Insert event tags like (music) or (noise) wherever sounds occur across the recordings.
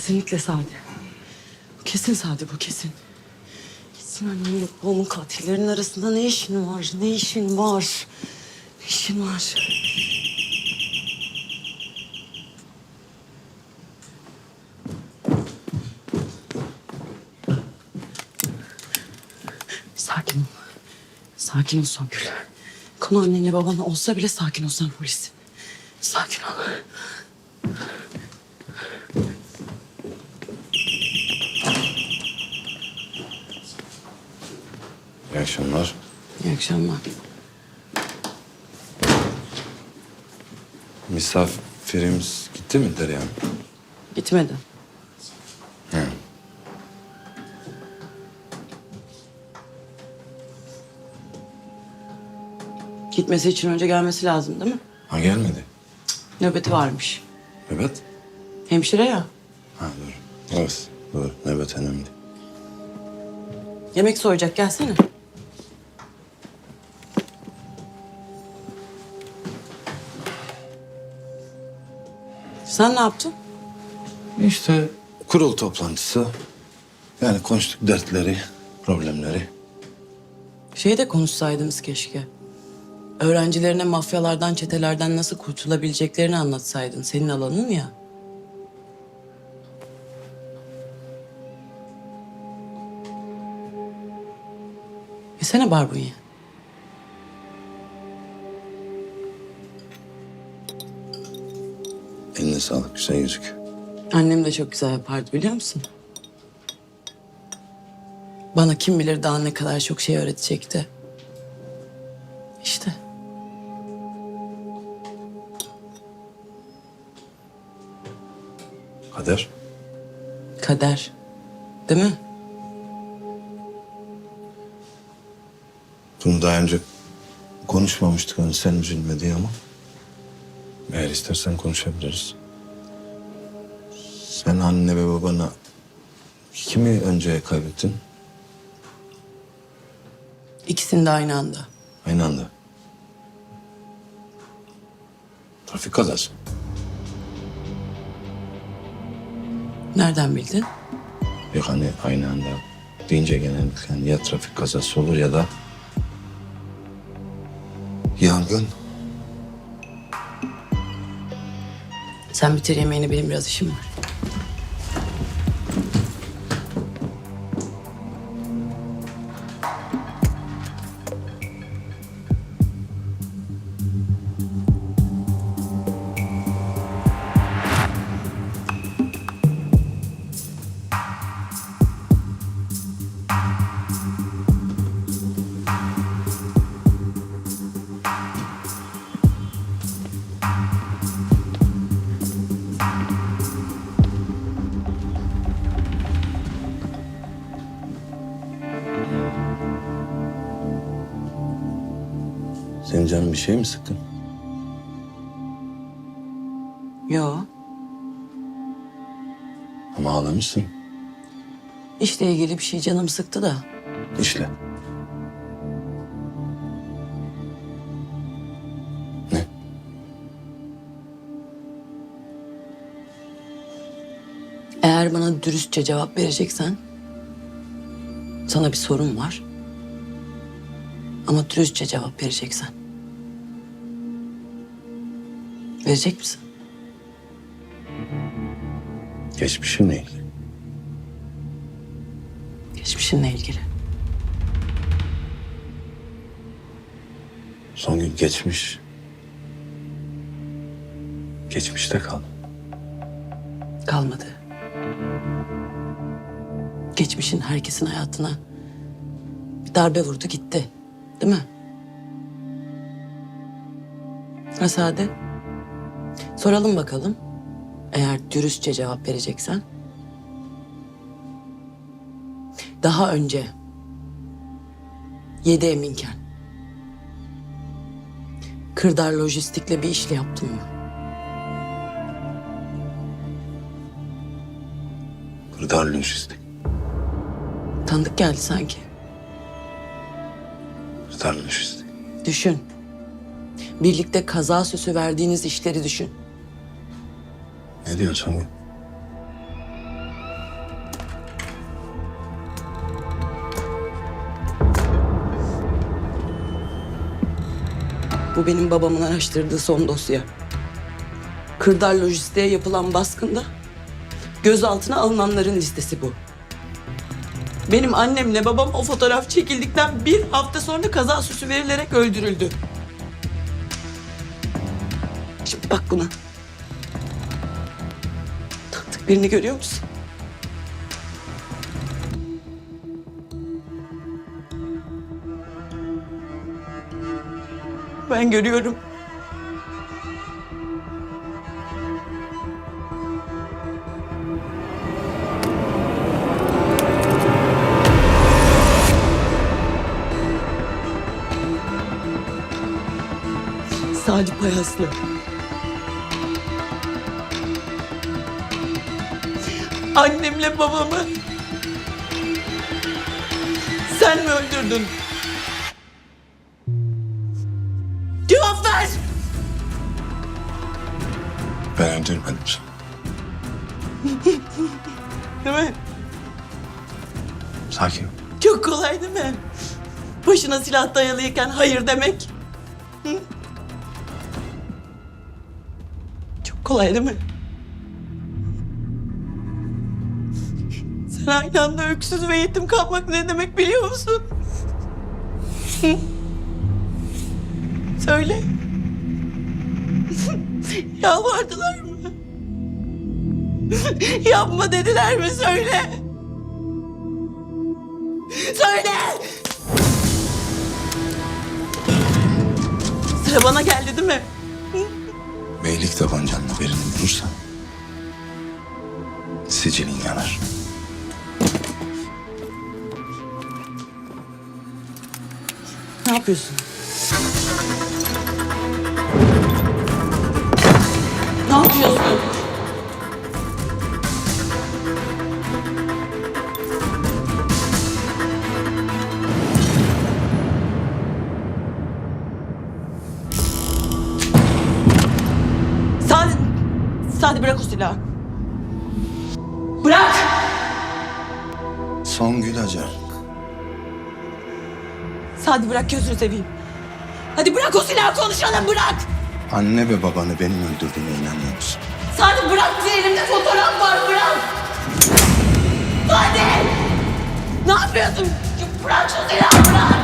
Kesinlikle Sadi. Kesin Sadi bu kesin. Kesin annemle babamın katillerinin arasında ne işin var? Ne işin var? Ne işin var? Sakin ol. Sakin ol Songül. Konu annenle babana olsa bile sakin ol sen polis. Sakin ol. İyi akşamlar. İyi akşamlar. Misafirimiz gitti mi Derya? Gitmedi. He. Gitmesi için önce gelmesi lazım değil mi? Ha gelmedi. Nöbeti varmış. Evet. Hemşire ya. Ha doğru. Evet doğru. Nöbet önemli. Yemek soyacak gelsene. Sen ne yaptın? İşte kurul toplantısı. Yani konuştuk dertleri, problemleri. Şeyi de konuşsaydınız keşke. Öğrencilerine mafyalardan, çetelerden nasıl kurtulabileceklerini anlatsaydın. Senin alanın ya. Yesene barbunya. Eline sağlık güzel yüzük. Annem de çok güzel yapardı biliyor musun? Bana kim bilir daha ne kadar çok şey öğretecekti. İşte. Kader. Kader. Değil mi? Bunu daha önce konuşmamıştık hani sen üzülme diye ama. Eğer istersen konuşabiliriz. Sen anne ve babana kimi önce kaybettin? İkisini de aynı anda. Aynı anda. Trafik kazası. Nereden bildin? Yok hani aynı anda deyince genellikle hani ya trafik kazası olur ya da yangın. Sen bitir yemeğini benim biraz işim var. Canın bir şey mi sıkkın? Yo. Ama ağlamışsın. İşle ilgili bir şey canım sıktı da. İşle. Ne? Eğer bana dürüstçe cevap vereceksen... ...sana bir sorun var. Ama dürüstçe cevap vereceksen. Verecek misin? Geçmişinle ilgili. Geçmişinle ilgili. Son gün geçmiş. Geçmişte kaldı. Kalmadı. Geçmişin herkesin hayatına bir darbe vurdu gitti. Değil mi? Ha Sade? Soralım bakalım. Eğer dürüstçe cevap vereceksen. Daha önce yedi eminken Kırdar Lojistik'le bir işle yaptın mı? Kırdar lojistik. Tanıdık geldi sanki. Kırdar lojistik. Düşün. Birlikte kaza süsü verdiğiniz işleri düşün. Ne diyor diyorsun? Bu benim babamın araştırdığı son dosya. Kırdar Lojistik'e yapılan baskında gözaltına alınanların listesi bu. Benim annemle babam o fotoğraf çekildikten bir hafta sonra kaza süsü verilerek öldürüldü bak buna. Birini görüyor musun? Ben görüyorum. Sadi Payaslı. Annemle babamı sen mi öldürdün? Cevap ver! Ben öldürmedim seni. (laughs) Değil mi? Sakin ol. Çok kolay değil mi? Başına silah dayalıyken hayır demek. Hı? Çok kolay değil mi? Sen aynı anda öksüz ve yetim kalmak ne demek biliyor musun? Söyle. (laughs) Yalvardılar mı? (laughs) Yapma dediler mi? Söyle. Söyle! Sıra bana geldi değil mi? Beylik tabancanla birini vurursan sicilin yanar. Yapıyorsun? Ne yapıyorsun? Sadi, Sadi bırak o silahı. Bırak! Songül Acar. Sadi bırak gözünü seveyim. Hadi bırak o silahı konuşalım bırak! Anne ve babanı benim öldürdüğüme inanıyor musun? Sadi bırak elimde fotoğraf var bırak! Sadi! Ne yapıyorsun? Bırak şu silahı bırak!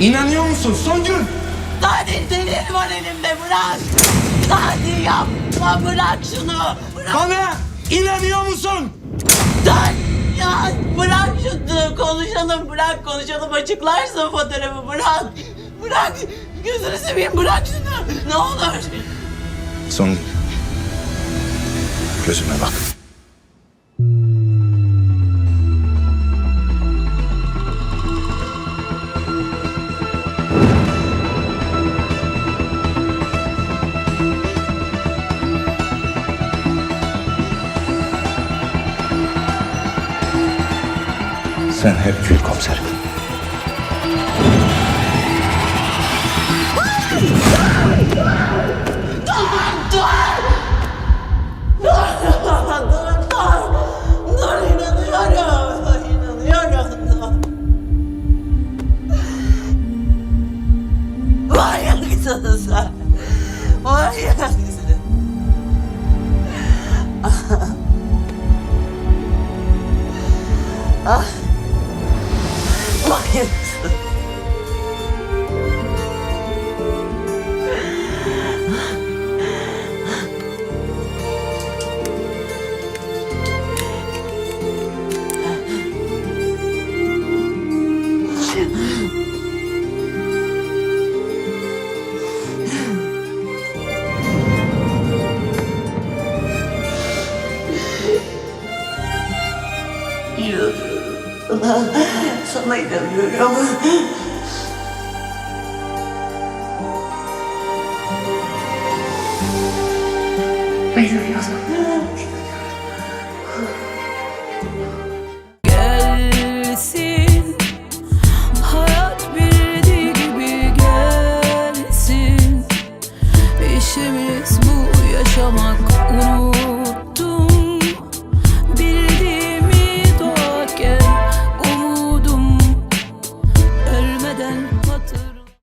İnanıyor musun Songül? Sadi delil var elimde bırak! Sadi yapma bırak şunu! Bırak! Bana inanıyor musun? Sadi! Ya bırak şunu konuşalım bırak konuşalım açıklarsın fotoğrafı bırak! Bırak! Gözünü seveyim bırak şunu! Ne olur! Songül. Gözüme bak. Sen hep kül komiserim. Manyaksın sen. Manyaksın. Ah. Sana, sana inanıyorum. Ben uyuyordum.